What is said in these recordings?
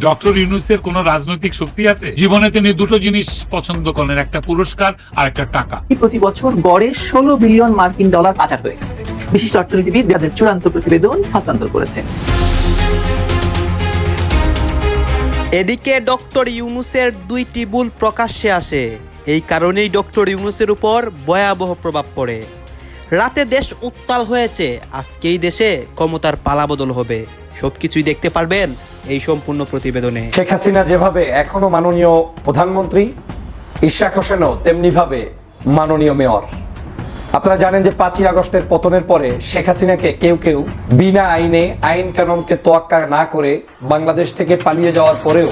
Doctor ইউনুসের কোন রাজনৈতিক শক্তি আছে? জীবনে তিনি দুটো জিনিস পছন্দ করেন একটা পুরস্কার আর একটা টাকা। প্রতি বছর গড়ে ষোলো বিলিয়ন মার্কিন ডলার পাচার হয়ে গেছে। বিশিষ্ট অর্থনীতিবিদ যাদের চূড়ান্ত প্রতিবেদন হস্তান্তর করেছেন। এদিকে ডক্টর ইউনুসের দুইটি ভুল প্রকাশ্যে আসে। এই কারণেই ডক্টর ইউনুসের উপর ভয়াবহ প্রভাব পড়ে। রাতে দেশ উত্তাল হয়েছে, আজকেই দেশে ক্ষমতার পালাবদল হবে। সবকিছুই দেখতে পারবেন এই সম্পূর্ণ প্রতিবেদনে। শেখ হাসিনা যেভাবে এখনও মাননীয় প্রধানমন্ত্রী, ইশাক হোসেনও তেমনিভাবে মাননীয় মেয়র। আপনারা জানেন যে পাঁচই আগস্টের পতনের পরে শেখ হাসিনাকে কেউ কেউ বিনা আইনে, আইন কানুনকে তোয়াক্কা না করে বাংলাদেশ থেকে পালিয়ে যাওয়ার পরেও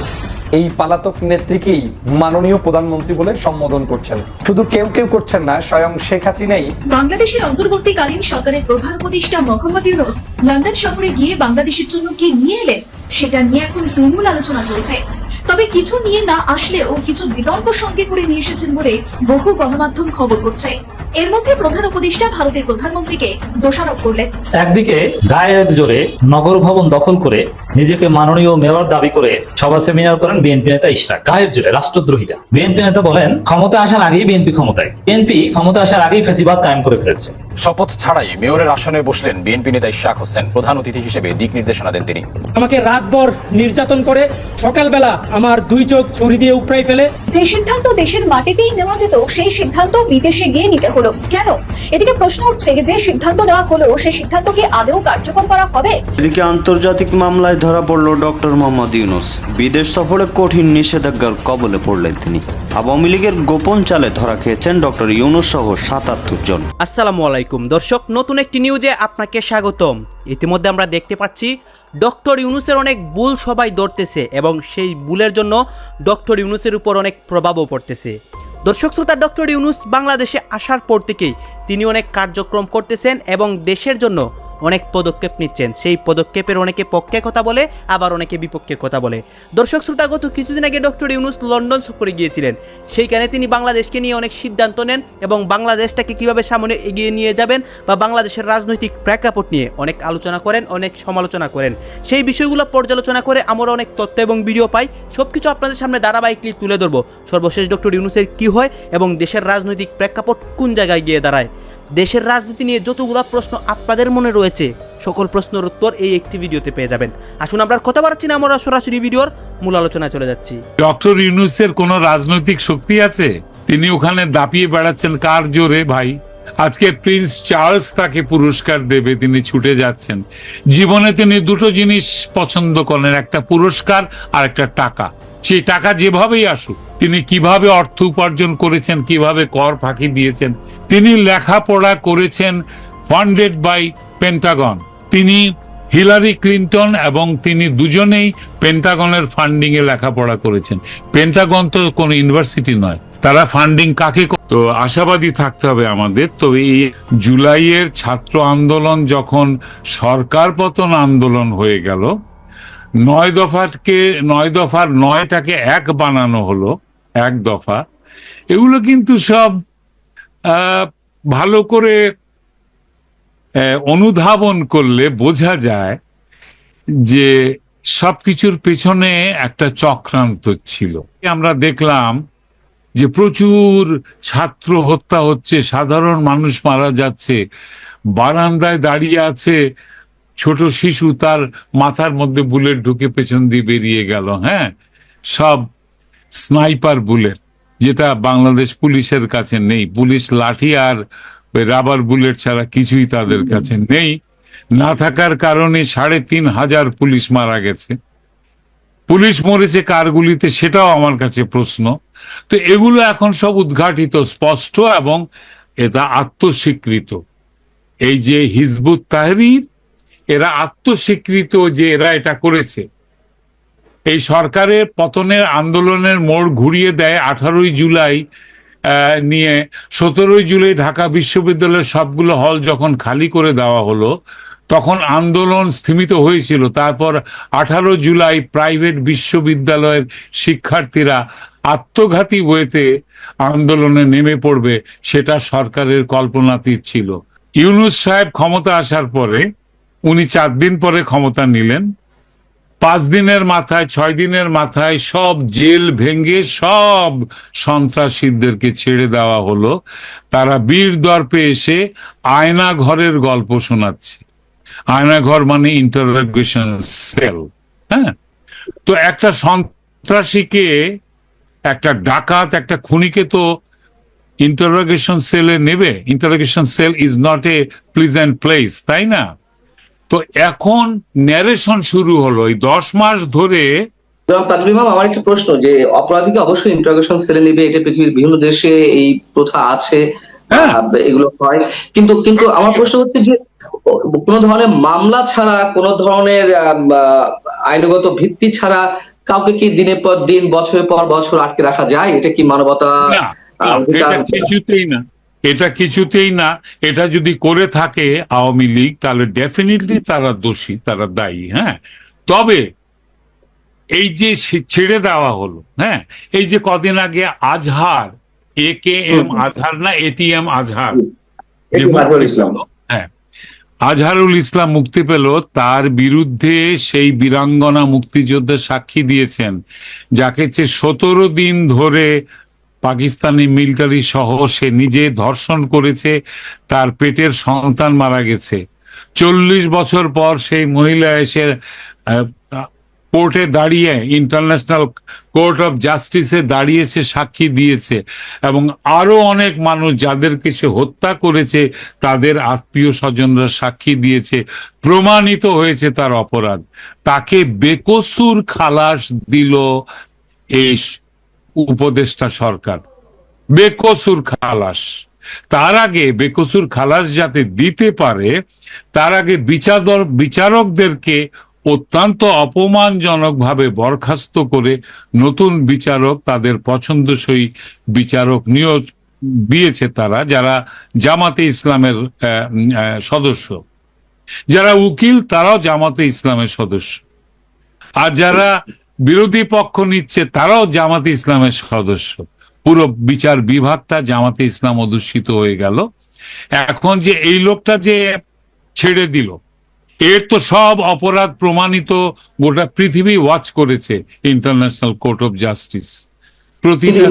এই পালাতক নেত্রীকেই মাননীয় প্রধানমন্ত্রী বলে সম্বোধন করছেন। শুধু কেউ কেউ করছেন না স্বয়ং শেখ হাসিনাই। বাংলাদেশের অন্তর্বর্তীকালীন সরকারের প্রধান উপদেষ্টা মোহাম্মদ ইউনুস লন্ডন সফরে গিয়ে বাংলাদেশের জন্য কি নিয়ে এলেন সেটা নিয়ে এখন তুমুল আলোচনা চলছে। তবে কিছু নিয়ে না আসলেও কিছু বিতর্ক সঙ্গে করে নিয়ে এসেছেন বলে বহু গণমাধ্যম খবর করছে। এর মধ্যে প্রধান উপদেষ্টা ভারতের প্রধানমন্ত্রীকে দোষারোপ করলেন। একদিকে গায়ের জোরে নগর ভবন দখল করে নিজেকে মাননীয় মেয়র দাবি করে সভা সেমিনার করেন বিএনপি নেতা ইশরাক। গায়ের জোরে রাষ্ট্রদ্রোহিতা বিএনপি নেতা বলেন ক্ষমতা আসার আগেই বিএনপি ক্ষমতায়। বিএনপি ক্ষমতা আসার আগেই ফেসিবাদ কায়েম করে ফেলেছে। শপথ ছাড়াই মেয়রের আসনে বসলেন বিএনপি নেতা ইশাক হোসেন। প্রধান অতিথি হিসেবে দিক নির্দেশনা দেন তিনি। আমাকে রাতভর নির্যাতন করে সকালবেলা আমার দুই চোখ ছুরি দিয়ে উপড়াই ফেলে। যে সিদ্ধান্ত দেশের মাটিতেই নেওয়া যেত সেই সিদ্ধান্ত বিদেশে গিয়ে নিতে হলো। কেন? এদিকে প্রশ্ন উঠছে যে সিদ্ধান্ত নেওয়া হলো সেই সিদ্ধান্ত কি আদৌ কার্যকর করা হবে? এদিকে আন্তর্জাতিক মামলায় ধরা পড়ল ডক্টর মোহাম্মদ ইউনুস। বিদেশ সফরে কঠিন নিষেধাজ্ঞার কবলে পড়লেন তিনি। আওয়ামী লীগের গোপন চালে ধরা খেয়েছেন ডক্টর ইউনুস সহ সাতাত্তর জন। আসসালামু আলাইকুম। দর্শক, নতুন একটি নিউজে আপনাকে স্বাগতম। ইতিমধ্যে আমরা দেখতে পাচ্ছি, ডক্টর ইউনুসের অনেক ভুল সবাই ধরতেছে এবং সেই ভুলের জন্য ডক্টর ইউনুসের উপর অনেক প্রভাবও পড়তেছে। দর্শক শ্রোতা, ডক্টর ইউনুস বাংলাদেশে আসার পর থেকেই তিনি অনেক কার্যক্রম করতেছেন এবং দেশের জন্য অনেক পদক্ষেপ নিচ্ছেন। সেই পদক্ষেপের অনেকে পক্ষে কথা বলে, আবার অনেকে বিপক্ষে কথা বলে। দর্শক শ্রোতা, গত কিছুদিন আগে ডক্টর ইউনুস লন্ডন সফরে গিয়েছিলেন। সেইখানে তিনি বাংলাদেশকে নিয়ে অনেক সিদ্ধান্ত নেন এবং বাংলাদেশটাকে কীভাবে সামনে এগিয়ে নিয়ে যাবেন বা বাংলাদেশের রাজনৈতিক প্রেক্ষাপট নিয়ে অনেক আলোচনা করেন, অনেক সমালোচনা করেন। সেই বিষয়গুলো পর্যালোচনা করে আমরা অনেক তথ্য এবং ভিডিও পাই। সব কিছু আপনাদের সামনে ধারাবাহিকলি তুলে ধরবো। সর্বশেষ ডক্টর ইউনুসের কি হয় এবং দেশের রাজনৈতিক প্রেক্ষাপট কোন জায়গায় গিয়ে দাঁড়ায়? দেশের রাজনীতি নিয়ে যতগুলো প্রশ্ন আপনাদের মনে রয়েছে, সকল প্রশ্নের উত্তর এই একটি ভিডিওতে পেয়ে যাবেন। আসুন আমরা কথা বাড়াচ্ছি না, আমরা সরাসরি ভিডিওর মূল আলোচনায় চলে যাচ্ছি। ডক্টর ইউনুসের কোন রাজনৈতিক শক্তি আছে? তিনি ওখানে দাপিয়ে বেড়াচ্ছেন কার জোরে, ভাই? আজকে প্রিন্স চার্লস তাকে পুরস্কার দেবে, তিনি ছুটে যাচ্ছেন। জীবনে তিনি দুটো জিনিস পছন্দ করেন, একটা পুরস্কার আর একটা টাকা। সেই টাকা যেভাবেই আসুক, তিনি কীভাবে অর্থ উপার্জন করেছেন, কীভাবে কর ফাঁকি দিয়েছেন, তিনি লেখাপড়া করেছেন ফান্ডেড বাই পেন্টাগন তিনি হিলারি ক্লিন্টন এবং তিনি দুজনেই পেন্টাগনের ফান্ডিং এ লেখাপড়া করেছেন। পেন্টাগন তো কোনো ইউনিভার্সিটি নয়। তারা ফান্ডিং কাকে তো আশাবাদী থাকতে হবে আমাদের। তো এই জুলাইয়ের ছাত্র আন্দোলন যখন সরকার পতন আন্দোলন হয়ে গেল নয় দফাকে, নয় দফার নয়টাকে এক বানানো হলো, এক দফা। এগুলো কিন্তু সব ভালো করে অনুধাবন করলে বোঝা যায় যে সব কিছুর পেছনে একটা চক্রান্ত ছিল। আমরা দেখলাম যে প্রচুর ছাত্র হত্যা হচ্ছে, সাধারণ মানুষ মারা যাচ্ছে, বারান্দায় দাঁড়িয়ে আছে ছোট শিশু তার মাথার মধ্যে বুলেট ঢুকে পেছন দিয়ে বেরিয়ে গেল হ্যাঁ? সব স্নাইপার বুলেট, যেটা বাংলাদেশ পুলিশের কাছে নেই। পুলিশ লাঠি আর রাবার বুলেট ছাড়া কিছুই তাদের কাছে নেই। না থাকার কারণে সাড়ে তিন হাজার পুলিশ মারা গেছে। পুলিশ মরেছে কারগুলিতে, সেটাও আমার কাছে প্রশ্ন। তো এগুলো এখন সব উদ্ঘাটিত, স্পষ্ট এবং এটা আত্মস্বীকৃত। এই যে হিজবুত তাহরির এরা আত্মস্বীকৃত যে এরা এটা করেছে। এই সরকারের পতনের আন্দোলনের মোড় ঘুরিয়ে দেয় আঠারোই জুলাই নিয়ে। সতেরোই জুলাই ঢাকা বিশ্ববিদ্যালয়ের সবগুলো হল যখন খালি করে দেওয়া হলো, তখন আন্দোলন স্থিমিত হয়েছিল। তারপর আঠারো জুলাই প্রাইভেট বিশ্ববিদ্যালয়ের শিক্ষার্থীরা আত্মঘাতী ওয়েতে আন্দোলনে নেমে পড়বে, সেটা সরকারের কল্পনাতীত ছিল। ইউনুস সাহেব ক্ষমতা আসার পরে উনি চার দিন পরে ক্ষমতা নিলেন। পাঁচ দিনের মাথায়, ছয় দিনের মাথায় সব জেল ভেঙে সব সন্ত্রাসীদেরকে ছেড়ে দেওয়া হলো। তারা বীর দর্পে এসে আয়না ঘরের গল্প শোনাচ্ছে। আয়না ঘর মানে ইন্টারোগেশন সেল হ্যাঁ? তো একটা সন্ত্রাসীকে, একটা ডাকাত, একটা খুনিকে তো ইন্টারোগেশন সেলে নেবে। Interrogation cell is not a pleasant place তাই না? তো এখন ন্যারেশন শুরু হলো এই দশ মাস ধরে আমার একটা প্রশ্ন যে অপরাধীকে অবশ্যই ইন্টারোগেশন সেলে নিবে এটা পৃথিবীর বিভিন্ন দেশে এই প্রথা আছে হ্যাঁ। এগুলো হয়। কিন্তু কিন্তু আমার প্রশ্ন হচ্ছে যে কোন ধরনের মামলা ছাড়া কোন ধরনের আইনগত ভিত্তি ছাড়া কাউকে কি দিনের পর দিন বছরের পর বছর আটকে রাখা যায়? এটা কি মানবতা কিছুতেই না। এটা কিছুতেই না এটা যদি করে থাকে আওয়ামী লীগ তাহলে ডেফিনেটলি তারা দোষী তারা দায়ী হ্যাঁ? তবে এই যে ছেড়ে দেওয়া হলো হ্যাঁ? এই যে কদিন আগে আজহার এ কে এম আজহার না এটিএম আজহার হ্যাঁ আজহারুল ইসলাম মুক্তি পেল তার বিরুদ্ধে সেই বীরাঙ্গনা মুক্তিযোদ্ধা সাক্ষী দিয়েছেন যাকে সতেরো দিন ধরে পাকিস্তানি মিলিটারি সহ সে নিজে ধর্ষণ করেছে, তার পেটের সন্তান মারা গেছে। চল্লিশ বছর পর সেই মহিলা এসে কোর্টে দাঁড়িয়ে, ইন্টারন্যাশনাল কোর্ট অফ জাস্টিসে দাঁড়িয়েছে সাক্ষী দিয়েছে এবং আরও অনেক মানুষ যাদেরকে সে হত্যা করেছে, তাদের আত্মীয় স্বজনরা সাক্ষী দিয়েছে। প্রমাণিত হয়েছে তার অপরাধ। তাকে বেকসুর খালাস দিল এই স- উপদেষ্টা সরকার। বেকসুর খালাস। তার আগে বেকসুর খালাস যাতে দিতে পারে, তার আগে বিচার বিচারকদেরকে অত্যন্ত অপমানজনকভাবে বরখাস্ত করে নতুন বিচারক তাদের পছন্দসই বিচারক নিয়োগ দিয়েছে তারা, যারা জামাতে ইসলামের সদস্য। যারা উকিল, তারাও জামাতে ইসলামের সদস্য। আর যারা বিরোধী পক্ষ নিচ্ছে তারাও জামাতে ইসলামের সদস্য। পুরো বিচার বিভাগটা জামাতে ইসলাম অধ্যুষিত হয়ে গেল। এখন যে এই লোকটা যে ছেড়ে দিল এর তো সব অপরাধ প্রমাণিত গোটা পৃথিবী ওয়াচ করেছে ইন্টারন্যাশনাল কোর্ট অফ জাস্টিস প্রতিটা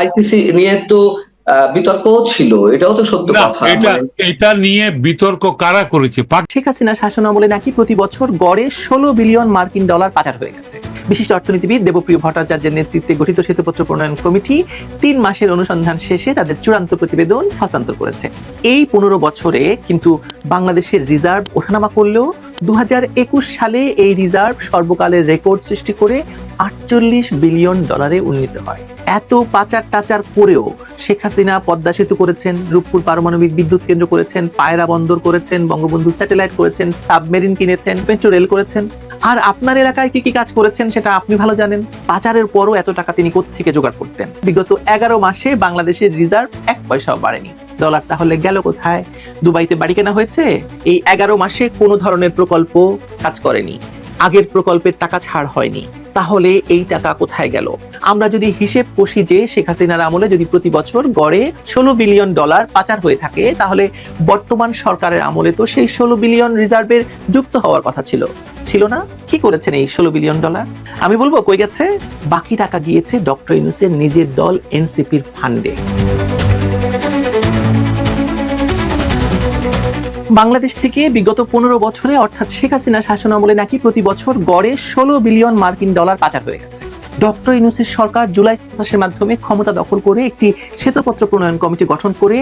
আইসিসি নিয়ে তো আহ, বিতর্কও ছিল এটাও তো সত্য কথা এটা মানে- এটা নিয়ে বিতর্ক কারা করেছে? শেখ হাসিনা শাসন আমলে নাকি প্রতি বছর গড়ে ষোলো বিলিয়ন মার্কিন ডলার পাচার হয়ে গেছে। বিশিষ্ট অর্থনীতিবিদ দেবপ্রিয় ভট্টাচার্যের নেতৃত্বে গঠিত শ্বেতপত্র প্রণয়ন কমিটি তিন মাসের অনুসন্ধান শেষে তাদের চূড়ান্ত প্রতিবেদন হস্তান্তর করেছে। এই পনেরো বছরে কিন্তু বাংলাদেশের রিজার্ভ ওঠানামা করলেও দু হাজার একুশ সালে এই রিজার্ভ সর্বকালের রেকর্ড সৃষ্টি করে আটচল্লিশ বিলিয়ন ডলারে উন্নীত হয়। এত পাচার টাচার করেও শেখ হাসিনা পদ্মা সেতু করেছেন, রূপপুর পারমাণবিক বিদ্যুৎ কেন্দ্র করেছেন, পায়রা বন্দর করেছেন, বঙ্গবন্ধু স্যাটেলাইট করেছেন, সাবমেরিন কিনেছেন মেট্রো রেল করেছেন। আর আপনার এলাকায় কি কি কাজ করেছেন সেটা আপনি ভালো জানেন। পাচারের পরও এত টাকা তিনি কোত্থেকে জোগাড় করতেন। বিগত এগারো মাসে বাংলাদেশের রিজার্ভ এক পয়সাও বাড়েনি। ডলার তাহলে গেল কোথায়? দুবাইতে বাড়ি কেনা হয়েছে? এই এগারো মাসে কোনো ধরনের প্রকল্প কাজ করেনি। আগের প্রকল্পের টাকা ছাড় হয়নি। তাহলে এই টাকা কোথায় গেল? আমরা যদি হিসেব কষি যে শেখ হাসিনার আমলে যদি প্রতি বছর গড়ে ষোলো বিলিয়ন ডলার পাচার হয়ে থাকে, তাহলে বর্তমান সরকারের আমলে তো সেই ষোলো বিলিয়ন রিজার্ভের যুক্ত হওয়ার কথা ছিল। ছিল না? কি করেছেন এই ষোলো বিলিয়ন ডলার? আমি বলব, কই গেছে? বাকি টাকা গিয়েছে ডক্টর ইউনুসের নিজের দল এনসিপির ফান্ডে। বাংলাদেশ থেকে বিগত পনেরো বছরে অর্থাৎ শেখ হাসিনা শাসন আমলে নাকি প্রতি বছর গড়ে ষোলো বিলিয়ন মার্কিন ডলার পাচার হয়ে গেছে। ডক্টর ইউনুসের সরকার জুলাই মাসের মাধ্যমে ক্ষমতা দখল করে একটি শ্বেতপত্র প্রণয়ন কমিটি গঠন করে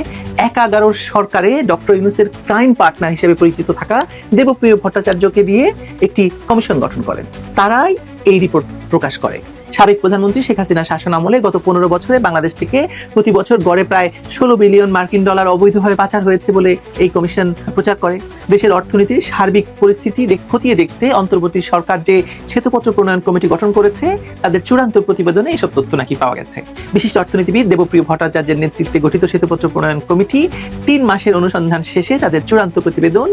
এক এগারোর সরকারে ডক্টর ইউনুসের ক্রাইম পার্টনার হিসেবে পরিচিত থাকা দেবপ্রিয় ভট্টাচার্যকে দিয়ে একটি কমিশন গঠন করেন। তারাই এই রিপোর্ট প্রকাশ করে। সাবেক প্রধানমন্ত্রী শেখ হাসিনা শাসন আমলে গত পনেরো বছরে বাংলাদেশ থেকে প্রতি বছর গড়ে প্রায় ষোলো বিলিয়ন মার্কিন ডলার অবৈধভাবে পাচার হয়েছে বলে এই কমিশন প্রচার করে। দেশের অর্থনীতির সার্বিক পরিস্থিতি খতিয়ে দেখতে অন্তর্বর্তী সরকার যে শ্বেতপত্র প্রণয়ন কমিটি গঠন করেছে, তাদের চূড়ান্ত প্রতিবেদনে এসব তথ্য নাকি পাওয়া গেছে। বিশিষ্ট অর্থনীতিবিদ দেবপ্রিয় ভট্টাচার্যের নেতৃত্বে গঠিত শ্বেতপত্র প্রণয়ন কমিটি তিন মাসের অনুসন্ধান শেষে তাদের চূড়ান্ত প্রতিবেদন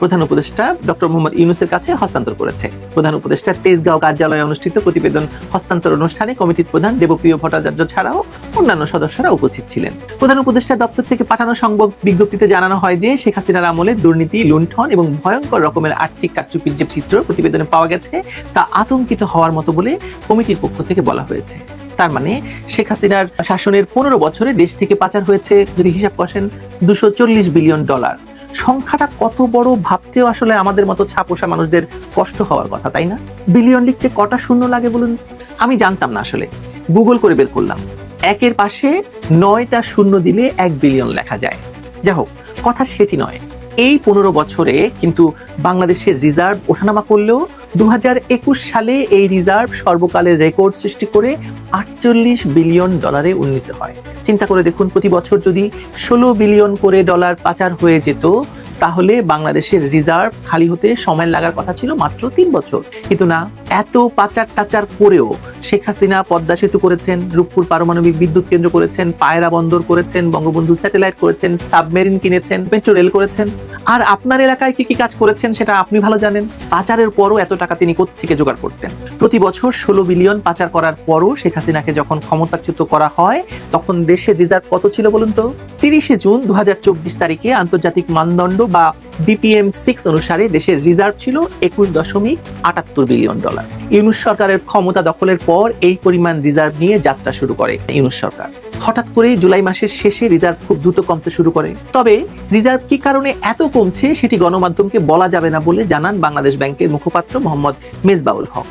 প্রধান উপদেষ্টা ডক্টর মোহাম্মদ ইউনুসের কাছে হস্তান্তর করেছে। প্রধান উপদেষ্টা তেজগাঁও কার্যালয়ে অনুষ্ঠিত প্রতিবেদন হস্তান্তর হস্তান্তর অনুষ্ঠানে কমিটির প্রধান দেবপ্রিয় ভট্টাচার্য ছাড়াও অন্যান্য সদস্যরা উপস্থিত ছিলেন। প্রধান উপদেষ্টা দপ্তর থেকে পাঠানো সংবাদ বিজ্ঞপ্তিতে জানানো হয় যে শেখ হাসিনার আমলে দুর্নীতি, লুণ্ঠন এবং ভয়ঙ্কর রকমের আর্থিক কারচুপির যে চিত্র প্রতিবেদনে পাওয়া গেছে, তা আতঙ্কিত হওয়ার মতো বলে কমিটির পক্ষ থেকে বলা হয়েছে। তার মানে শেখ হাসিনার শাসনের পনেরো বছরে দেশ থেকে পাচার হয়েছে, যদি হিসাব কষেন দুশো চল্লিশ বিলিয়ন ডলার। সংখ্যাটা কত বড় ভাবতেও আসলে আমাদের মতো ছাপোষা মানুষদের কষ্ট হওয়ার কথা, তাই না? বিলিয়ন লিখতে কটা শূন্য লাগে বলুন? আমি জানতাম না আসলে। গুগল করে বের করলাম। একের পাশে নয়টা শূন্য দিলে এক বিলিয়ন লেখা যায়। যা হোক, কথা সেটি নয়। এই পনেরো বছরে কিন্তু বাংলাদেশের রিজার্ভ ওঠানামা করলেও দু হাজার একুশ সালে এই রিজার্ভ সর্বকালের রেকর্ড সৃষ্টি করে আটচল্লিশ বিলিয়ন ডলারে উন্নীত হয়। চিন্তা করে দেখুন, প্রতি বছর যদি ষোলো বিলিয়ন করে ডলার পাচার হয়ে যেত তাহলে বাংলাদেশের রিজার্ভ খালি হতে সময় লাগার কথা ছিল মাত্র তিন বছর। কিন্তু না, এত পাচার টাচার করেও শেখ হাসিনা পদ্মা সেতু করেছেন, রূপপুর পারমাণবিক বিদ্যুৎ কেন্দ্র করেছেন, পায়রা বন্দর করেছেন, বঙ্গবন্ধু স্যাটেলাইট করেছেন, সাবমেরিন কিনেছেন মেট্রো রেল করেছেন। আর আপনার এলাকায় কি কি কাজ করেছেন সেটা আপনি ভালো জানেন। পাচারের পরও এত টাকা তিনি থেকে জোগাড় করতেন। প্রতি বছর ষোলো বিলিয়ন পাচার করার পরও শেখ হাসিনাকে যখন ক্ষমতাচ্যুত করা হয়, তখন দেশের রিজার্ভ কত ছিল বলুন তো? তিরিশে জুন দু হাজার চব্বিশ তারিখে আন্তর্জাতিক মানদণ্ড বা বিপিএম সিক্স অনুসারে দেশের রিজার্ভ ছিল একুশ দশমিক আটাত্তর বিলিয়ন ডলার ইউনুস সরকারের ক্ষমতা দখলের পর এই পরিমাণ রিজার্ভ নিয়ে যাত্রা শুরু করে ইউনুস সরকার। হঠাৎ করে জুলাই মাসের শেষে রিজার্ভ খুব দ্রুত কমতে শুরু করে। তবে রিজার্ভ কি কারণে এত কমছে সেটি গণমাধ্যমকে বলা যাবে না বলে জানান বাংলাদেশ ব্যাংকের মুখপাত্র মোহাম্মদ মেজবাউল হক।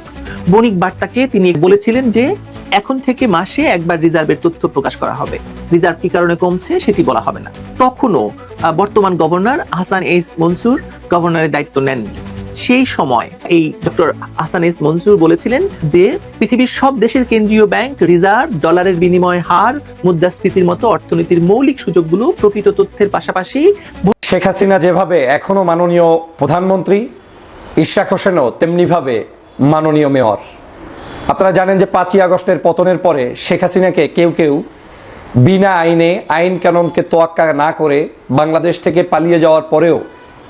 বণিক বার্তাকে তিনি বলেছিলেন যে এখন থেকে মাসে একবার রিজার্ভের তথ্য প্রকাশ করা হবে। রিজার্ভ কি কারণে কমছে সেটি বলা হবে না। তখনও বর্তমান গভর্নর হাসান এইস মনসুর গভর্নরের দায়িত্ব নেননি সেই সময় এই ডক্টর হাসান এস মনসুর বলেছিলেন যে, পৃথিবীর সব দেশের কেন্দ্রীয় ব্যাংক রিজার্ভ ডলারের বিনিময় হার, মুদ্রাস্ফীতির মতো অর্থনীতির মৌলিক সুযোগগুলো প্রকৃত তথ্যের পাশাপাশি শেখ হাসিনা যেভাবে এখনও মাননীয় প্রধানমন্ত্রী ইশরাক হোসেনও তেমনিভাবে মাননীয় মেয়র। আপনারা জানেন যে পাঁচই আগস্টের পতনের পরে শেখ হাসিনাকে কেউ কেউ বিনা আইনে, আইন কানুনকে তোয়াক্কা না করে বাংলাদেশ থেকে পালিয়ে যাওয়ার পরেও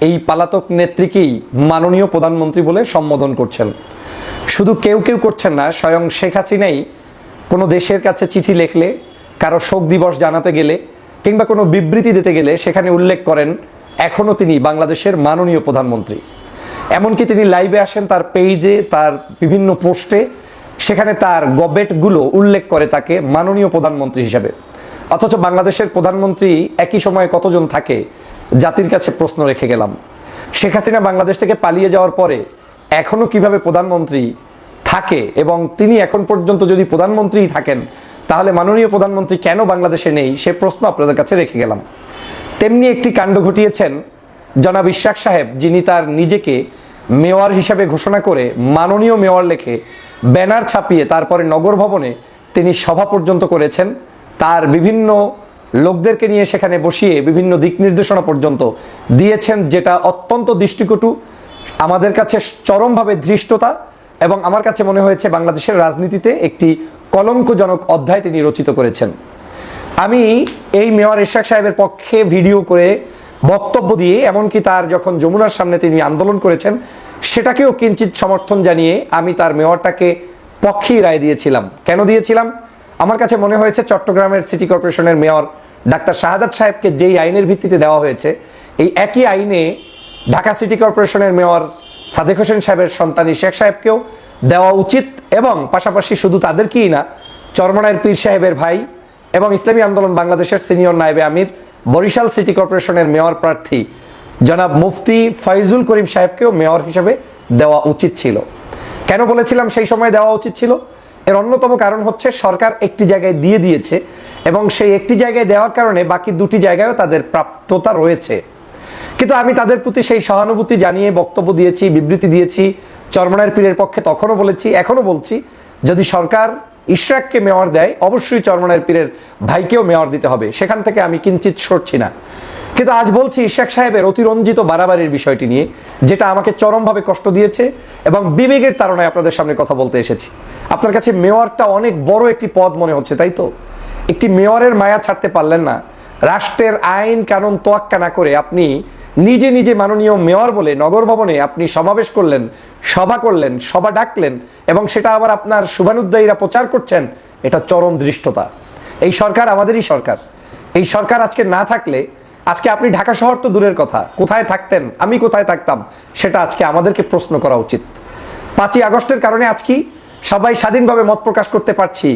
এই পালাতক নেত্রীকেই মাননীয় প্রধানমন্ত্রী বলে সম্বোধন করছেন। শুধু কেউ কেউ করছেন না, স্বয়ং শেখ হাসিনাই কোনো দেশের কাছে চিঠি লিখলে, কারও শোক দিবস জানাতে গেলে কিংবা কোনো বিবৃতি দিতে গেলে সেখানে উল্লেখ করেন এখনও তিনি বাংলাদেশের মাননীয় প্রধানমন্ত্রী। এমনকি তিনি লাইভে আসেন তার পেজে তার বিভিন্ন পোস্টে সেখানে তার গবেটগুলো উল্লেখ করে তাকে মাননীয় প্রধানমন্ত্রী হিসেবে। অথচ বাংলাদেশের প্রধানমন্ত্রী একই সময়ে কতজন থাকে, জাতির কাছে প্রশ্ন রেখে গেলাম। শেখ হাসিনা বাংলাদেশ থেকে পালিয়ে যাওয়ার পরে এখনও কীভাবে প্রধানমন্ত্রী থাকে এবং তিনি এখন পর্যন্ত যদি প্রধানমন্ত্রী থাকেন, তাহলে মাননীয় প্রধানমন্ত্রী কেন বাংলাদেশে নেই, সে প্রশ্ন আপনাদের কাছে রেখে গেলাম। তেমনি একটি কাণ্ড ঘটিয়েছেন জনাব ইশাক সাহেব, যিনি তার নিজেকে মেয়র হিসাবে ঘোষণা করে মাননীয় মেয়র লেখে ব্যানার ছাপিয়ে তারপরে নগর ভবনে তিনি সভা পর্যন্ত করেছেন। তার বিভিন্ন লোকদেরকে নিয়ে সেখানে বসিয়ে বিভিন্ন দিক নির্দেশনা পর্যন্ত দিয়েছেন, যেটা অত্যন্ত দৃষ্টিকটু, আমাদের কাছে চরমভাবে ধৃষ্টতা এবং আমার কাছে মনে হয়েছে বাংলাদেশের রাজনীতিতে একটি কলঙ্কজনক অধ্যায় তিনি রচিত করেছেন। আমি এই মেয়র ইশাক সাহেবের পক্ষে ভিডিও করে বক্তব্য দিয়ে, এমনকি তার যখন যমুনার সামনে তিনি আন্দোলন করেছেন সেটাকেও কিঞ্চিত সমর্থন জানিয়ে আমি তার মেয়রটাকে পক্ষেই রায় দিয়েছিলাম। কেন দিয়েছিলাম? আমার কাছে মনে হয়েছে চট্টগ্রামের সিটি কর্পোরেশনের মেয়র ডাক্তার শাহাদাত সাহেবকে যেই আইনের ভিত্তিতে দেওয়া হয়েছে, এই একই আইনে ঢাকা সিটি কর্পোরেশনের মেয়র সাদেক হোসেন সাহেবের সন্তান শেখ সাহেবকেও দেওয়া উচিত এবং পাশাপাশি শুধু তাদেরকেই না চরমনায়ের পীর সাহেবের ভাই এবং ইসলামী আন্দোলন বাংলাদেশের সিনিয়র নায়েবে আমির, বরিশাল সিটি কর্পোরেশনের মেয়র প্রার্থী জনাব মুফতি ফয়জুল করিম সাহেবকেও মেয়র হিসেবে দেওয়া উচিত ছিল। কেন বলেছিলাম সেই সময় দেওয়া উচিত ছিল? এর অন্যতম কারণ হচ্ছে সরকার একটি জায়গায় দিয়ে দিয়েছে এবং সেই একটি জায়গায় দেওয়ার কারণে বাকি দুটি জায়গায়ও তাদের প্রাপ্যতা রয়েছে। কিন্তু আমি তাদের প্রতি সেই সহানুভূতি জানিয়ে বক্তব্য দিয়েছি, বিবৃতি দিয়েছি, চরমনায়ের পীরের পক্ষে তখনও বলেছি, এখনও বলছি, যদি সরকার ইশরাককে মেয়র দেয়, অবশ্যই চরমনায়ের পীরের ভাইকেও মেয়র দিতে হবে। সেখান থেকে আমি কিঞ্চিত সরছি না। কিন্তু আজ বলছি ইশাক সাহেবের অতিরঞ্জিত বাড়াবাড়ির বিষয়টি নিয়ে, যেটা আমাকে চরমভাবে কষ্ট দিয়েছে এবং বিবেকের তারণায় আপনাদের সামনে কথা বলতে এসেছি। আপনার কাছে মেয়রটা অনেক বড় একটি পদ মনে হচ্ছে, তাই তো? একটি মেয়রের মায়া ছাড়তে পারলেন না। রাষ্ট্রের আইন কানুন তোয়াক্কা না করে আপনি নিজে নিজে মাননীয় মেয়র বলে নগর ভবনে আপনি সমাবেশ করলেন, সভা করলেন, সভা ডাকলেন এবং সেটা আবার আপনার শুভানুদ্দায়ীরা প্রচার করছেন, এটা চরম দৃষ্টতা। এই সরকার আমাদেরই সরকার। এই সরকার আজকে না থাকলে আজকে আপনি ঢাকা শহর তো দূরের কথা। কোথায় থাকতেন? আমি কোথায় থাকতাম? সেটা আজকে আমাদেরকে প্রশ্ন করা উচিত। পাঁচই আগস্টের কারণে আজকে সবাই স্বাধীনভাবে মত প্রকাশ করতে পারছি,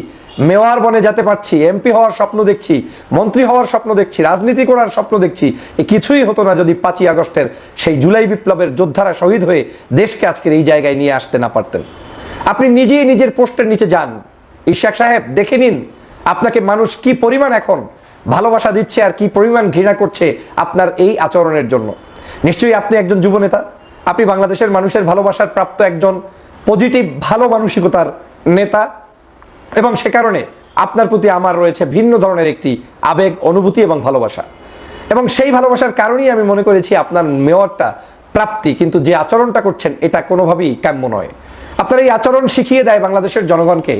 মেয়র বনে যেতে পারছি, এমপি হওয়ার স্বপ্ন দেখছি, মন্ত্রী হওয়ার স্বপ্ন দেখছি, রাজনীতি করার স্বপ্ন দেখছি, এ কিছুই হতো না যদি পাঁচই আগস্টের সেই জুলাই বিপ্লবের যোদ্ধারা শহীদ হয়ে দেশকে আজকের এই জায়গায় নিয়ে আসতে না পারতেন। আপনি নিজেই নিজের পোস্টের নিচে যান। ইশাক সাহেব, দেখে নিন, আপনাকে মানুষ কি পরিমাণ এখন ভালোবাসা দিচ্ছে আর কি পরিমাণ ঘৃণা করছে আপনার এই আচরণের জন্য। নিশ্চয়ই আপনি একজন যুবনেতা। আপনি বাংলাদেশের মানুষের ভালোবাসার প্রাপ্ত একজন পজিটিভ ভালো মানসিকতার নেতা। এবং সে কারণে আপনার প্রতি আমার রয়েছে ভিন্ন ধরনের একটি আবেগ, অনুভূতি এবং ভালোবাসা। এবং সেই ভালোবাসার কারণেই আমি মনে করেছি আপনার মেয়রটা প্রাপ্তি, কিন্তু যে আচরণটা করছেন, এটা কোনোভাবেই কাম্য নয়। আপনার এই আচরণ শিখিয়ে দেয় বাংলাদেশের জনগণকে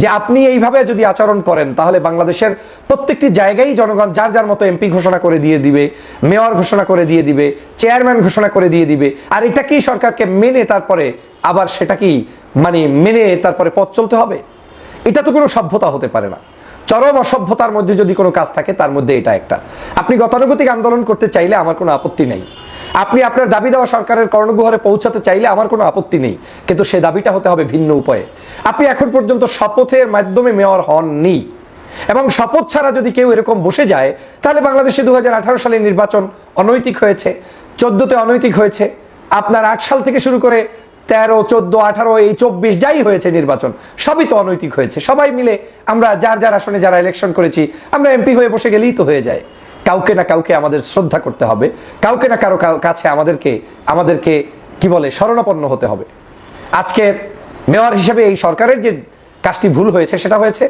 যে আপনি এইভাবে যদি আচরণ করেন, তাহলে বাংলাদেশের প্রত্যেকটি জায়গায় জনগণ যার যার মতো এমপি ঘোষণা করে দিয়ে দিবে, মেয়র ঘোষণা করে দিয়ে দিবে, চেয়ারম্যান ঘোষণা করে দিয়ে দিবে, আর এটাকেই সরকারকে মেনে তারপরে আবার সেটাকেই মানে মেনে তারপরে পথ চলতে হবে? এটা তো কোনো সভ্যতা হতে পারে না। চরম অসভ্যতার মধ্যে যদি কোনো কাজ থাকে, তার মধ্যে এটা একটা। আপনি গতানুগতিক আন্দোলন করতে চাইলে আমার কোনো আপত্তি নেই। আপনি আপনার দাবি দেওয়া সরকারের কর্ণগুহরে পৌঁছাতে চাইলে আমার কোনো আপত্তি নেই, কিন্তু সে দাবিটা হতে হবে ভিন্ন উপায়ে। আপনি এখন পর্যন্ত শপথের মাধ্যমে মেয়র হননি, এবং শপথ ছাড়া যদি কেউ এরকম বসে যায়, তাহলে বাংলাদেশে দু হাজার আঠারো সালে নির্বাচন অনৈতিক হয়েছে, চোদ্দতে অনৈতিক হয়েছে, আপনার আট সাল থেকে শুরু করে তেরো, চোদ্দ, আঠারো, এই চব্বিশ যাই হয়েছে নির্বাচন, সবই তো অনৈতিক হয়েছে। সবাই মিলে আমরা যার যার আসনে যারা ইলেকশন করেছি, আমরা এমপি হয়ে বসে গেলেই তো হয়ে যায়। কাউকে না কাউকে আমাদের শ্রদ্ধা করতে হবে, কাউকে না কারও কাছে আমাদেরকে আমাদেরকে কি বলে শরণাপন্ন হতে হবে। আজকের মেয়র হিসেবে এই সরকারের যে কাজটি ভুল হয়েছে, সেটা হয়েছে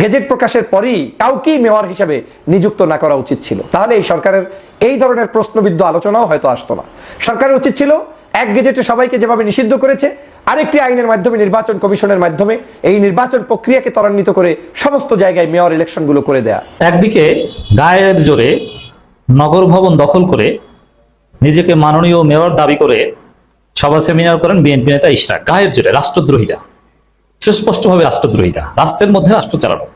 গেজেট প্রকাশের পরই কাউকেই মেয়র হিসেবে নিযুক্ত না করা উচিত ছিল। তাহলে এই সরকারের এই ধরনের প্রশ্নবিদ্ধ আলোচনাও হয়তো আসতো না। সরকারের উচিত ছিল, এক গেজেটে সবাইকে যেভাবে নিষিদ্ধ করেছে আরেকটি আইনের মাধ্যমে, নির্বাচন কমিশনের মাধ্যমে এই নির্বাচন প্রক্রিয়াকে ত্বরান্বিত করে সমস্ত জায়গায় মেয়র ইলেকশনগুলো করে দেয়া। একদিকে গায়ের জোরে নগর ভবন দখল করে নিজেকে মাননীয় মেয়র দাবি করে সভা সেমিনার করেন বিএনপি নেতা ইশরাক। গায়ের জোরে রাষ্ট্রদ্রোহীরা, সুস্পষ্টভাবে রাষ্ট্রদ্রোহীরা, রাষ্ট্রের মধ্যে রাষ্ট্র চালানো।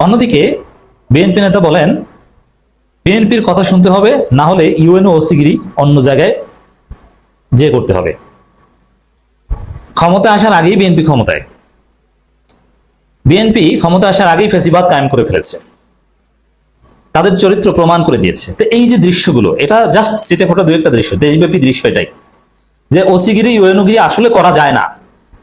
অন্যদিকে বিএনপি নেতা বলেন, বিএনপির কথা শুনতে হবে, না হলে ইউএনও ওসিগিরি অন্য জায়গায় যে করতে হবে। ক্ষমতা আসার আগেই বিএনপি ক্ষমতায়। বিএনপি ক্ষমতা আসার আগেই ফেসিবাদ কায়েম করে ফেলেছে। তাদের চরিত্র প্রমাণ করে দিয়েছে। তো এই যে দৃশ্যগুলো, এটা জাস্ট সিটে ফোটা দু একটা দৃশ্য, দেশব্যাপী দৃশ্য এটাই। যে ওসিগিরি, ইউএনওগিরি আসলে করা যায় না।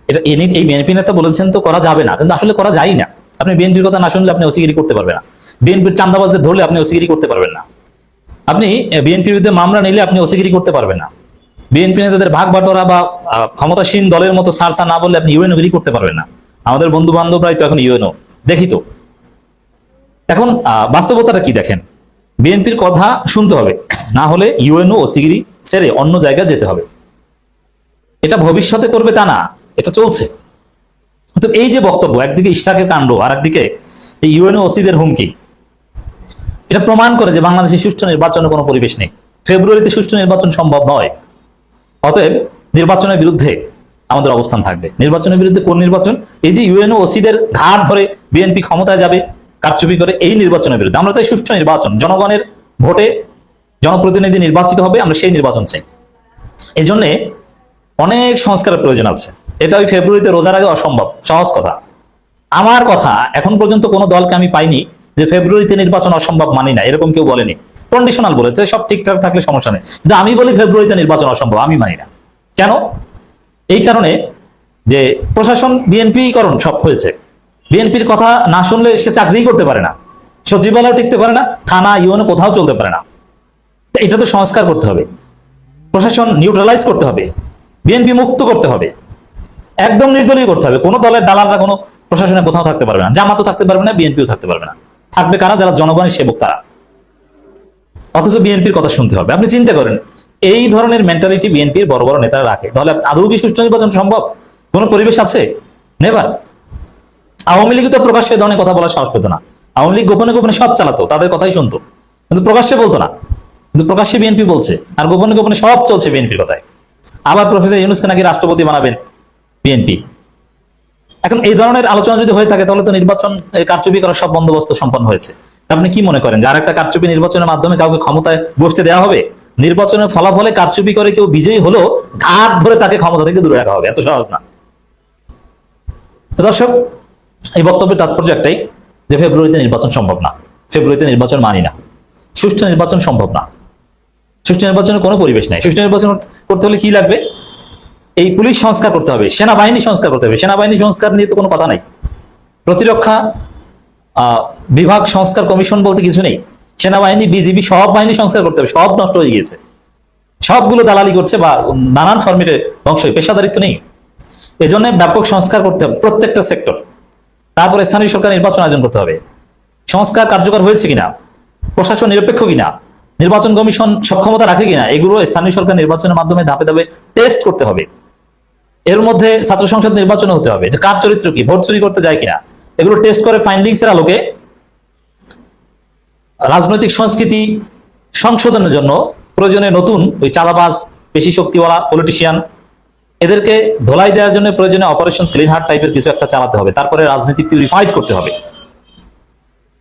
এটা এনি এই বিএনপি নেতা বলেছেন তো করা যাবে না, কিন্তু আসলে করা যায় না। আপনি বিএনপির কথা না শুনলে আপনি ওসিগিরি করতে পারবেন না। বিএনপির চান্দাবাজদের ধরলে আপনি ওসিগিরি করতে পারবেন না। আপনি বিএনপির বিরুদ্ধে মামলা নিলে আপনি ওসিগিরি করতে পারবেন না। বিএনপি নেতাদের ভাগ বাটোয়ারা বা ক্ষমতাসীন দলের মতো সারসা না বললে আপনি ইউএনওগিরি করতে পারবেন না। আমাদের বন্ধু বান্ধবরাই তো এখন ইউএনও দেখি তো। এখন বাস্তবতাটা কি দেখেন? বিএনপির কথা শুনতে হবে। না হলে ইউএনও ওসিগিরি ছেড়ে অন্য জায়গায় যেতে হবে। এটা ভবিষ্যতে করবে তা না, এটা চলছে। তো এই যে বক্তব্য, একদিকে ইশাকের কাণ্ড আর একদিকে এই ইউএনও ওসিদের হুমকি। এটা প্রমাণ করে যে বাংলাদেশে সুষ্ঠু নির্বাচনের কোনো পরিবেশ নেই। ফেব্রুয়ারিতে সুষ্ঠু নির্বাচন সম্ভব নয়। অতএব নির্বাচনের বিরুদ্ধে আমাদের অবস্থান থাকবে। নির্বাচনের বিরুদ্ধে কোন নির্বাচন? এই যে ইউএনও ওসিদের ঘাট ধরে বিএনপি ক্ষমতায় যাবে, কারচুপি করে এই নির্বাচনের বিরুদ্ধে। আমরা তাই সুষ্ঠু নির্বাচন, জনগণের ভোটে জনপ্রতিনিধি নির্বাচিত হবে, আমরা সেই নির্বাচন চাই। এই জন্যে অনেক সংস্কারের প্রয়োজন আছে। এটা ওই ফেব্রুয়ারিতে রোজার আগে অসম্ভব, সহজ কথা। আমার কথা, এখন পর্যন্ত কোনো দলকে আমি পাইনি যে ফেব্রুয়ারিতে নির্বাচন অসম্ভব মানি না, এরকম কেউ বলেনি। কন্ডিশনাল বলেছে, সব ঠিকঠাক থাকলে সমস্যা নেই। কিন্তু আমি বলি ফেব্রুয়ারিতে নির্বাচন অসম্ভব, আমি মানি না। কেন? এই কারণে যে প্রশাসন, বিএনপিকরণ সব হয়েছে। বিএনপির কথা না শুনলে সে চাকরিই করতে পারে না। সচিবালয় টিকতে পারে না, থানা, ইউএনও কোথাও চলতে পারে না। এটা তো সংস্কার করতে হবে। প্রশাসন নিউট্রালাইজ করতে হবে। বিএনপি মুক্ত করতে হবে। একদম নির্দলীয় করতে হবে। কোনো দলের দালালরা কোনো প্রশাসনে কোথাও থাকতে পারবে না, জামাতও থাকতে পারবে না, বিএনপিও থাকতে পারবে না। থাকবে কারা? যারা জনগণের সেবক তারা। অথচ বিএনপির কথা শুনতে হবে। আপনি চিন্তা করেন, এই ধরনের মেন্টালিটি বিএনপির বড় বড় নেতারা রাখে। তাহলে আদৌ কি সুষ্ঠু নির্বাচন সম্ভব? কোনো পরিবেশ আছে? নেভার আওয়ামী লীগ তো প্রকাশ্যে ধরনের কথা বলার সাহস পেত না। আওয়ামী লীগ গোপনে গোপনে সব চালাতো, তাদের কথাই শুনতো। কিন্তু প্রকাশ্যে বলতো না। কিন্তু প্রকাশ্যে বিএনপি বলছে, আর গোপনে গোপনে সব চলছে বিএনপির কথায়। আবার প্রফেসর ইউনুসকে নাকি রাষ্ট্রপতি বানাবেন বিএনপি। এখন এই ধরনের আলোচনা যদি হয়ে থাকে, তাহলে তো নির্বাচন কারচুপি করার সব বন্দোবস্ত সম্পন্ন হয়েছে। আপনি কি মনে করেন? যে আর একটা কারচুপি নির্বাচনের মাধ্যমে কাউকে ক্ষমতায় বসতে দেওয়া হবে? নির্বাচনের ফলাফলে কারচুপি করে কেউ বিজয়ী হলো, ঘাট ধরে তাকে ক্ষমতা থেকে দূরে রাখা হবে। এত সহজ না। দর্শক, এই বক্তব্যের তাৎপর্য একটাই, যে ফেব্রুয়ারিতে নির্বাচন সম্ভব না। ফেব্রুয়ারিতে নির্বাচন মানি না। সুষ্ঠু নির্বাচন সম্ভব না। সুষ্ঠু নির্বাচনের কোনো পরিবেশ নাই। সুষ্ঠু নির্বাচন করতে হলে কি লাগবে? এই পুলিশ সংস্কার করতে হবে, সেনাবাহিনী সংস্কার করতে হবে। সেনাবাহিনী সংস্কার নিয়ে তো কোনো কথা নাই। প্রতিরক্ষা বিভাগ সংস্কার কমিশন বলতে কিছু নেই। সেনাবাহিনী, বিজিবি, সব বাহিনী সংস্কার করতে হবে, সব নষ্ট হয়ে গিয়েছে। সবগুলো দালালি করছে বা নানান ফর্মেটের ধ্বংস পেশাদারিত্ব নেই। এজন্য ব্যাপক সংস্কার করতে হবে প্রত্যেকটা সেক্টর তারপরে স্থানীয় সরকার নির্বাচন আয়োজন করতে হবে। সংস্কার কার্যকর হয়েছে কিনা? প্রশাসন নিরপেক্ষ কিনা? নির্বাচন কমিশন সক্ষমতা রাখে কিনা? এগুলো স্থানীয় সরকার নির্বাচনের মাধ্যমে ধাপে ধাপে টেস্ট করতে হবে। এর মধ্যে ছাত্র সংসদ নির্বাচন হতে হবে। যে কার চরিত্র কি? ভোট চুরি করতে যায় কিনা? এগুলো টেস্ট করে ফাইন্ডিংস এর আলোকে রাজনৈতিক সংস্কৃতি সংশোধনের জন্য প্রয়োজনে নতুন ওই চাঁদাবাজ পেশি শক্তিওয়ালা পলিটিশিয়ান এদেরকে ধোলাই দেওয়ার জন্য প্রয়োজনে অপারেশন ক্লিন হার্ট টাইপের কিছু একটা চালাতে হবে। তারপরে রাজনীতি পিউরিফাইড করতে হবে।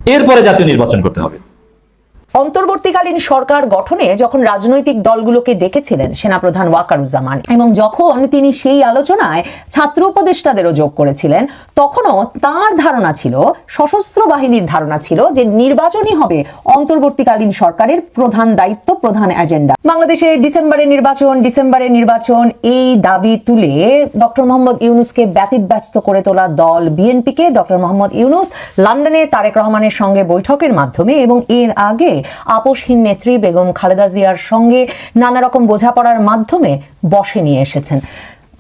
এরপরে জাতীয় নির্বাচন করতে হবে। অন্তর্বর্তীকালীন সরকার গঠনে যখন রাজনৈতিক দলগুলোকে ডেকেছিলেন সেনাপ্রধান ওয়াকারুজ্জামান, এবং যখন তিনি সেই আলোচনায় ছাত্র উপদেষ্টাদেরও যোগ করেছিলেন, তখনও তার ধারণা ছিল, সশস্ত্র বাহিনীর ধারণা ছিল যে নির্বাচনই হবে অন্তর্বর্তীকালীন সরকারের প্রধান দায়িত্ব, প্রধান এজেন্ডা। বাংলাদেশে ডিসেম্বরে নির্বাচন ডিসেম্বরে নির্বাচন, এই দাবি তুলে ডক্টর মোহাম্মদ ইউনুসকে ব্যতিব্যস্ত করে তোলা দল বিএনপিকে, ডক্টর মোহাম্মদ ইউনুস লন্ডনে তারেক রহমানের সঙ্গে বৈঠকের মাধ্যমে, এবং এর আগে আপোষহীন নেত্রী বেগম খালেদা জিয়ার সঙ্গে নানা রকম বোঝাপড়ার মাধ্যমে বসে নিয়ে এসেছেন।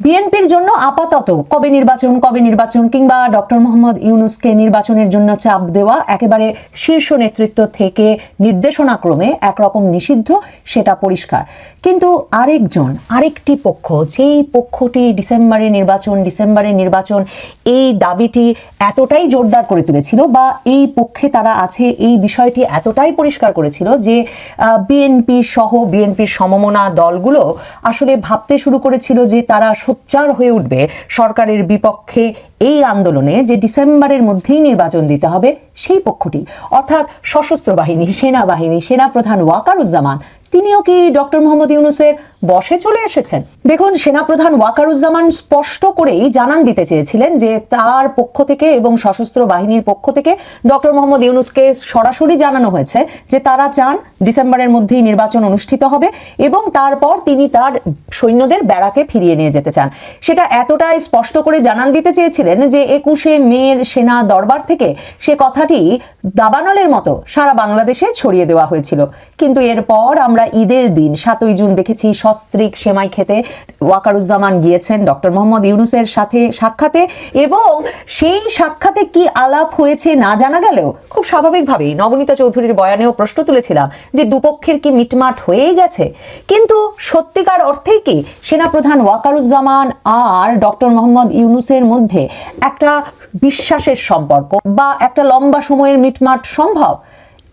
বিএনপির জন্য আপাতত কবে নির্বাচন কবে নির্বাচন কিংবা ডক্টর মোহাম্মদ ইউনুসকে নির্বাচনের জন্য চাপ দেওয়া একেবারে শীর্ষ নেতৃত্ব থেকে নির্দেশনাক্রমে একরকম নিষিদ্ধ, সেটা পরিষ্কার। কিন্তু আরেকজন, আরেকটি পক্ষ, যেই পক্ষটি ডিসেম্বরে নির্বাচন ডিসেম্বরে নির্বাচন, এই দাবিটি এতটাই জোরদার করে তুলেছিল বা এই পক্ষে তারা আছে, এই বিষয়টি এতটাই পরিষ্কার করেছিল যে বিএনপি সহ বিএনপির সমমনা দলগুলো আসলে ভাবতে শুরু করেছিল যে তারা সোচ্চার হয়ে উঠবে সরকারের বিপক্ষে এই আন্দোলনে যে ডিসেম্বরের মধ্যেই নির্বাচন দিতে হবে, সেই পক্ষটি। অর্থাৎ সশস্ত্র বাহিনী, সেনাবাহিনী, সেনাপ্রধান ওয়াকারুজ্জামান তিনিও কি ডক্টর মোহাম্মদ ইউনুসের বসে চলে এসেছেন? দেখুন, সেনাপ্রধান ওয়াকারুজ্জামান স্পষ্ট করেই জানান দিতে চেয়েছিলেন যে তার পক্ষ থেকে এবং সশস্ত্র বাহিনীর পক্ষ থেকে ডক্টর মোহাম্মদ ইউনুসকে সরাসরি জানানো হয়েছে যে তারা চান ডিসেম্বরের মধ্যেই নির্বাচন অনুষ্ঠিত হবে এবং তারপর তিনি তার সৈন্যদের ব্যারাকে ফিরিয়ে নিয়ে যেতে চান। সেটা এতটাই স্পষ্ট করে জানান দিতে চেয়েছিলেন যে একুশে মেয়ের সেনা দরবার থেকে সে কথাটি দাবানলের মতো সারা বাংলাদেশে ছড়িয়ে দেওয়া হয়েছিল। কিন্তু এরপর আমরা ঈদের দিন, সাতই জুন দেখেছি সস্ত্রিক সেমাই খেতে ওয়াকারুজ্জামান গিয়েছেন ডক্টর মোহাম্মদ ইউনুসের সাথে সাক্ষাতে এবং সেই সাক্ষাতে কি আলাপ হয়েছে না জানা গেলেও খুব স্বাভাবিকভাবেই নবনীতা চৌধুরীর বয়ানেও প্রশ্ন তুলেছিলাম যে দুপক্ষের কি মিটমাট হয়েই গেছে। কিন্তু সত্যিকার অর্থেই কি সেনাপ্রধান ওয়াকারুজ্জামান আর ডক্টর মোহাম্মদ ইউনুসের মধ্যে একটা বিশ্বাসের সম্পর্ক বা একটা লম্বা সময়ের মিটমাট সম্ভব?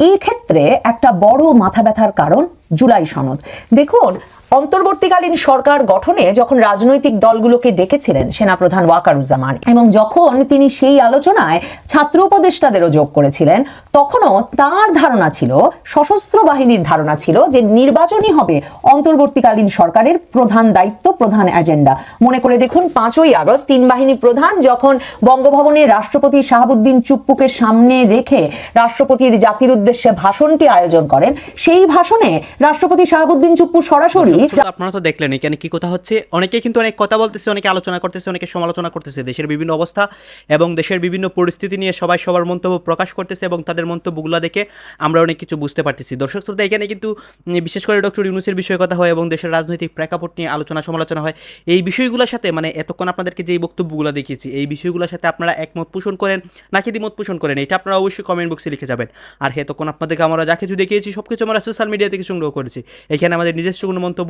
এই ক্ষেত্রে একটা বড় মাথা ব্যথার কারণ জুলাই সনদ। দেখুন অন্তর্বর্তীকালীন সরকার গঠনে যখন রাজনৈতিক দলগুলোকে ডেকেছিলেন সেনাপ্রধান ওয়াকারুজ্জামান, এবং যখন তিনি সেই আলোচনায় ছাত্র উপদেষ্টাদেরও যোগ করেছিলেন, তখনও তার ধারণা ছিল, সশস্ত্র বাহিনীর ধারণা ছিল যে নির্বাচনই হবে অন্তর্বর্তীকালীন সরকারের প্রধান দায়িত্ব, প্রধান এজেন্ডা। মনে করে দেখুন, পাঁচই আগস্ট তিন বাহিনী প্রধান যখন বঙ্গভবনে রাষ্ট্রপতি শাহাবুদ্দিন চুপ্পুকে সামনে রেখে রাষ্ট্রপতির জাতির উদ্দেশ্যে ভাষণটি আয়োজন করেন, সেই ভাষণে রাষ্ট্রপতি শাহাবুদ্দিন চুপ্পু সরাসরি আপনারা তো দেখলেন এখানে কি কথা হচ্ছে। অনেকে কিন্তু অনেক কথা বলতেছে অনেকে আলোচনা করতেছে অনেকে সমালোচনা করতেছে। দেশের বিভিন্ন অবস্থা এবং দেশের বিভিন্ন পরিস্থিতি নিয়ে সবাই সবার মন্তব্য প্রকাশ করতেছে এবং তাদের মন্তব্যগুলো দেখে আমরা অনেক কিছু বুঝতে পারতেছি। দর্শক শ্রোতা এখানে কিন্তু বিশেষ করে ডক্টর ইউনুসের বিষয়ে কথা হয় এবং দেশের রাজনৈতিক প্রেক্ষাপট নিয়ে আলোচনা সমালোচনা হয়। এই বিষয়গুলোর সাথে মানে এতক্ষণ আপনাদেরকে যেই বক্তব্যগুলো দেখিয়েছি এই বিষয়গুলোর সাথে আপনারা একমত পোষণ করেন নাকি দ্বিমত পোষণ করেন এটা আপনারা অবশ্যই কমেন্ট বক্সে লিখে যাবেন। আর এতক্ষণ আপনাদেরকে আমরা যা কিছু দেখিয়েছি সব কিছু আমরা সোশ্যাল মিডিয়া থেকে সংগ্রহ করেছি। এখানে আমাদের নিজস্ব কোনো মন্তব্য